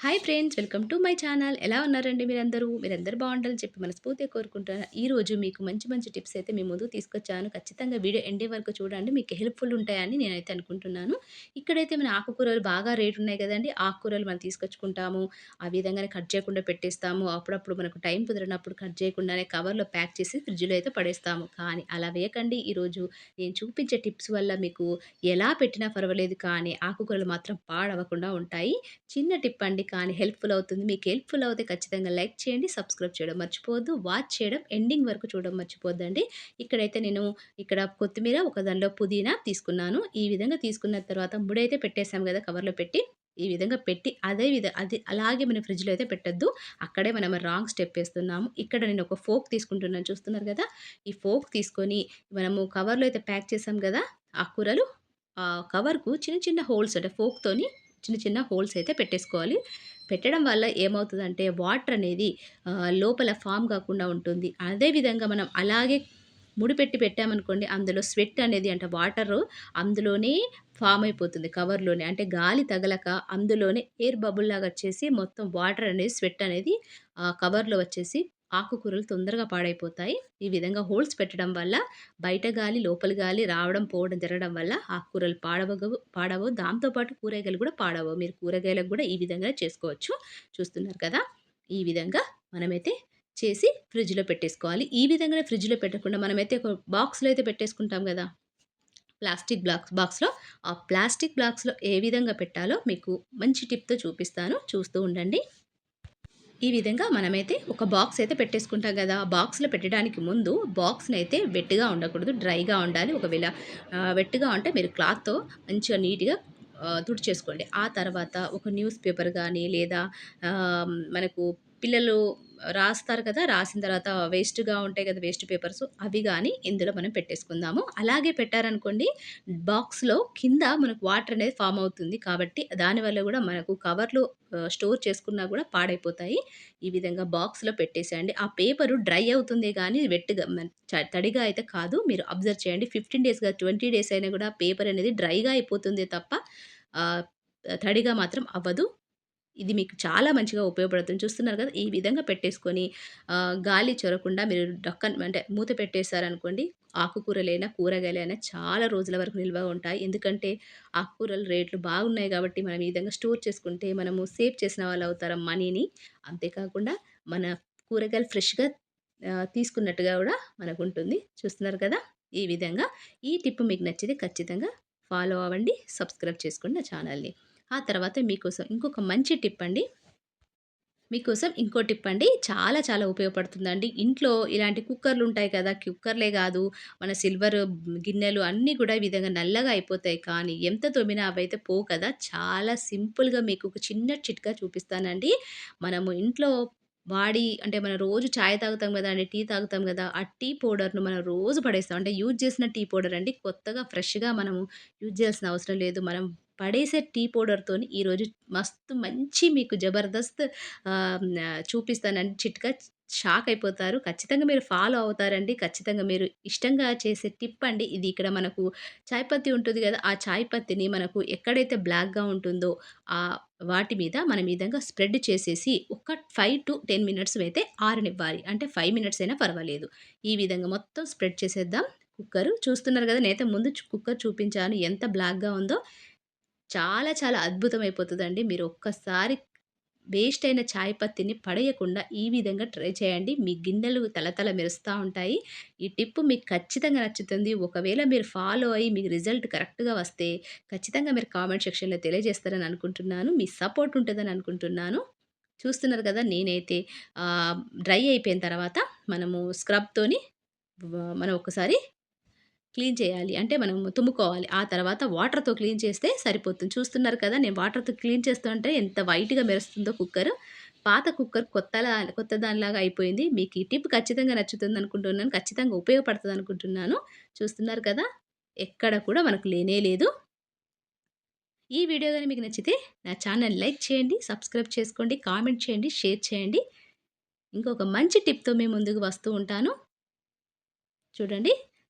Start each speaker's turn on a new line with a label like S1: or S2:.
S1: Hi friends welcome to my channel. ఎలా ఉన్నారండి మీరందరూ? మీరందరూ బాగుండాలని చెప్పి మనస్ఫూర్తిగా కోరుకుంటున్నాను ఈరోజు మీకు మంచి మంచి టిప్స్ అయితే మీ ముందు తీసుకొచ్చాను. ఖచ్చితంగా వీడియో ఎండే వరకు చూడండి. మీకు హెల్ప్ఫుల్ ఉంటాయని నేనైతే అనుకుంటున్నాను. ఇక్కడైతే మన ఆకుకూరలు బాగా రేటు ఉన్నాయి కదండి. ఆకుకూరలు మనం తీసుకొచ్చుకుంటాము. ఆ విధంగానే కట్ చేయకుండా పెట్టేస్తాము. అప్పుడప్పుడు మనకు టైం కుదిరినప్పుడు కట్ చేయకుండానే కవర్లో ప్యాక్ చేసి ఫ్రిడ్జ్లో అయితే పడేస్తాము. కానీ అలా వేయకండి. ఈరోజు నేను చూపించే టిప్స్ వల్ల మీకు ఎలా పెట్టినా పర్వాలేదు. కానీ ఆకుకూరలు మాత్రం పాడవకుండా ఉంటాయి. చిన్న టిప్ అండి. కానీ హెల్ప్ఫుల్ అవుతుంది. మీకు హెల్ప్ఫుల్ అవుతే ఖచ్చితంగా లైక్ చేయండి సబ్స్క్రైబ్ చేయడం మర్చిపోవద్దు వాచ్ చేయడం ఎండింగ్ వరకు చూడడం మర్చిపోద్దండి ఇక్కడైతే నేను ఇక్కడ కొత్తిమీర ఒక దానిలో పుదీనా తీసుకున్నాను. ఈ విధంగా తీసుకున్న తర్వాత ముడైతే పెట్టేశాము కదా కవర్లో పెట్టి. ఈ విధంగా పెట్టి అదే విధ అది అలాగే మనం ఫ్రిడ్జ్లో అయితే పెట్టద్దు. అక్కడే మనం రాంగ్ స్టెప్ వేస్తున్నాము. ఇక్కడ నేను ఒక ఫోక్ తీసుకుంటున్నాను. చూస్తున్నారు కదా? ఈ ఫోక్ తీసుకొని మనము కవర్లో అయితే ప్యాక్ చేసాం కదా? ఆ కూరలు ఆ కవర్కు చిన్న చిన్న హోల్స్ అంటే ఫోక్తోని చిన్న చిన్న హోల్స్ అయితే పెట్టేసుకోవాలి. పెట్టడం వల్ల ఏమవుతుందంటే వాటర్ అనేది లోపల ఫామ్ కాకుండా ఉంటుంది. అదేవిధంగా మనం అలాగే ముడిపెట్టి పెట్టామనుకోండి అందులో స్వెట్ అనేది అంటే వాటర్ అందులోనే ఫామ్ అయిపోతుంది కవర్లోనే. అంటే గాలి తగలక అందులోనే ఎయిర్ బబుల్ లాగా వచ్చేసి మొత్తం వాటర్ అనేది స్వెట్ అనేది కవర్లో వచ్చేసి ఆకుకూరలు తొందరగా పాడైపోతాయి. ఈ విధంగా హోల్స్ పెట్టడం వల్ల బయట గాలి లోపలి గాలి రావడం పోవడం జరగడం వల్ల ఆకుకూరలు పాడవగవు పాడవు దాంతోపాటు కూరగాయలు కూడా పాడవు మీరు కూరగాయలకు కూడా ఈ విధంగా చేసుకోవచ్చు. చూస్తున్నారు కదా? ఈ విధంగా మనమైతే చేసి ఫ్రిడ్జ్లో పెట్టేసుకోవాలి. ఈ విధంగానే ఫ్రిడ్జ్లో పెట్టకుండా మనమైతే ఒక బాక్స్లో అయితే పెట్టేసుకుంటాం కదా? ప్లాస్టిక్ బ్లాక్స్ బాక్స్లో. ఆ ప్లాస్టిక్ బ్లాక్స్లో ఏ విధంగా పెట్టాలో మీకు మంచి టిప్తో చూపిస్తాను. చూస్తూ ఉండండి. ఈ విధంగా మనమైతే ఒక బాక్స్ అయితే పెట్టేసుకుంటాం కదా. ఆ బాక్స్లో పెట్టడానికి ముందు బాక్స్ని అయితే వెట్టిగా ఉండకూడదు డ్రైగా ఉండాలి. ఒకవేళ వెట్టిగా ఉంటే మీరు క్లాత్తో మంచిగా నీట్గా తుడిచేసుకోండి. ఆ తర్వాత ఒక న్యూస్ పేపర్ కానీ లేదా మనకు పిల్లలు రాస్తారు కదా రాసిన తర్వాత వేస్ట్గా ఉంటాయి కదా వేస్ట్ పేపర్స్ అవి కానీ ఇందులో మనం పెట్టేసుకుందాము. అలాగే పెట్టారనుకోండి బాక్స్లో కింద మనకు వాటర్ అనేది ఫామ్ అవుతుంది కాబట్టి దానివల్ల కూడా మనకు కవర్లు స్టోర్ చేసుకున్నా కూడా పాడైపోతాయి. ఈ విధంగా బాక్స్లో పెట్టేసేయండి. ఆ పేపరు డ్రై అవుతుంది కానీ వెట్టుగా తడిగా అయితే కాదు. మీరు అబ్జర్వ్ చేయండి. ఫిఫ్టీన్ డేస్గా ట్వంటీ డేస్ అయినా కూడా పేపర్ అనేది డ్రైగా అయిపోతుంది తప్ప తడిగా మాత్రం అవ్వదు. ఇది మీకు చాలా మంచిగా ఉపయోగపడుతుంది. చూస్తున్నారు కదా ఈ విధంగా పెట్టేసుకొని గాలి చొరకుండా మీరు డక్కన్ అంటే మూత పెట్టేశారనుకోండి ఆకుకూరలైనా కూరగాయలైనా చాలా రోజుల వరకు నిల్వ ఉంటాయి. ఎందుకంటే ఆకుకూరల రేట్లు బాగున్నాయి కాబట్టి మనం ఈ విధంగా స్టోర్ చేసుకుంటే మనము సేవ్ చేసిన వాళ్ళు అవుతారు మనీని. అంతేకాకుండా మన కూరగాయలు ఫ్రెష్గా తీసుకున్నట్టుగా కూడా మనకు ఉంటుంది. చూస్తున్నారు కదా ఈ విధంగా. ఈ టిప్ మీకు నచ్చితే ఖచ్చితంగా ఫాలో అవ్వండి సబ్స్క్రైబ్ చేసుకోండి నా ఛానల్ని. ఆ తర్వాత మీకోసం ఇంకొక మంచి టిప్ అండి. మీకోసం ఇంకో టిప్ అండి. చాలా చాలా ఉపయోగపడుతుందండి. ఇంట్లో ఇలాంటి కుక్కర్లు ఉంటాయి కదా కుక్కర్లే కాదు మన సిల్వర్ గిన్నెలు అన్నీ కూడా ఈ విధంగా నల్లగా అయిపోతాయి. కానీ ఎంత తొమ్మినా అవైతే పో కదా. చాలా సింపుల్గా మీకు ఒక చిన్న చిట్కా చూపిస్తానండి. మనము ఇంట్లో వాడి అంటే మనం రోజు చాయ్ తాగుతాం కదా అండి టీ తాగుతాం కదా ఆ టీ పౌడర్ను మనం రోజు పడేస్తాం. అంటే యూజ్ చేసిన టీ పౌడర్ అండి. కొత్తగా ఫ్రెష్గా మనము యూజ్ చేయాల్సిన అవసరం లేదు. మనం పడేసే టీ పౌడర్‌తోని ఈరోజు మస్తు మంచి మీకు జబర్దస్త్ చూపిస్తానండి చిట్కా. షాక్ అయిపోతారు. ఖచ్చితంగా మీరు ఫాలో అవుతారండి. ఖచ్చితంగా మీరు ఇష్టంగా చేసే టిప్ అండి ఇది. ఇక్కడ మనకు చాయ్ పత్తి ఉంటుంది కదా ఆ చాయ్ పత్తిని మనకు ఎక్కడైతే బ్లాక్‌గా ఉంటుందో ఆ వాటి మీద మనం ఈ విధంగా స్ప్రెడ్ చేసేసి ఒక ఫైవ్ టు టెన్ మినిట్స్ అయితే ఆరనివ్వాలి. అంటే ఫైవ్ మినిట్స్ అయినా పర్వాలేదు. ఈ విధంగా మొత్తం స్ప్రెడ్ చేసేద్దాం కుక్కరు. చూస్తున్నారు కదా నేనైతే ముందు కుక్కర్ చూపించాను ఎంత బ్లాక్‌గా ఉందో. చాలా చాలా అద్భుతమైపోతుందండి. మీరు ఒక్కసారి వేస్ట్ అయిన చాయ్ పత్తిని పడేయకుండా ఈ విధంగా ట్రై చేయండి. మీ గిన్నెలు తలతల మెరుస్తూ ఉంటాయి. ఈ టిప్ మీకు ఖచ్చితంగా నచ్చుతుంది. ఒకవేళ మీరు ఫాలో అయ్యి మీకు రిజల్ట్ కరెక్ట్‌గా వస్తే ఖచ్చితంగా మీరు కామెంట్ సెక్షన్‌లో తెలియజేస్తారని అనుకుంటున్నాను. మీ సపోర్ట్ ఉంటుందని అనుకుంటున్నాను. చూస్తున్నారు కదా! నేనైతే డ్రై అయిపోయిన తర్వాత మనము స్క్రబ్‌తోని మనం ఒకసారి క్లీన్ చేయాలి. అంటే మనం తుమ్ముకోవాలి. ఆ తర్వాత వాటర్తో క్లీన్ చేస్తే సరిపోతుంది. చూస్తున్నారు కదా నేను వాటర్తో క్లీన్ చేస్తుంటే ఎంత వైట్గా మెరుస్తుందో కుక్కర్. పాత కుక్కర్ కొత్త కొత్త దానిలాగా అయిపోయింది. మీకు ఈ టిప్ ఖచ్చితంగా నచ్చుతుంది అనుకుంటున్నాను. ఖచ్చితంగా ఉపయోగపడుతుంది అనుకుంటున్నాను. చూస్తున్నారు కదా ఎక్కడ కూడా మనకు లేనే లేదు. ఈ వీడియో కానీ మీకు నచ్చితే నా ఛానల్ లైక్ చేయండి సబ్స్క్రైబ్ చేసుకోండి కామెంట్ చేయండి షేర్ చేయండి. ఇంకొక మంచి టిప్తో మేము ముందుకు వస్తూ ఉంటాను. చూడండి.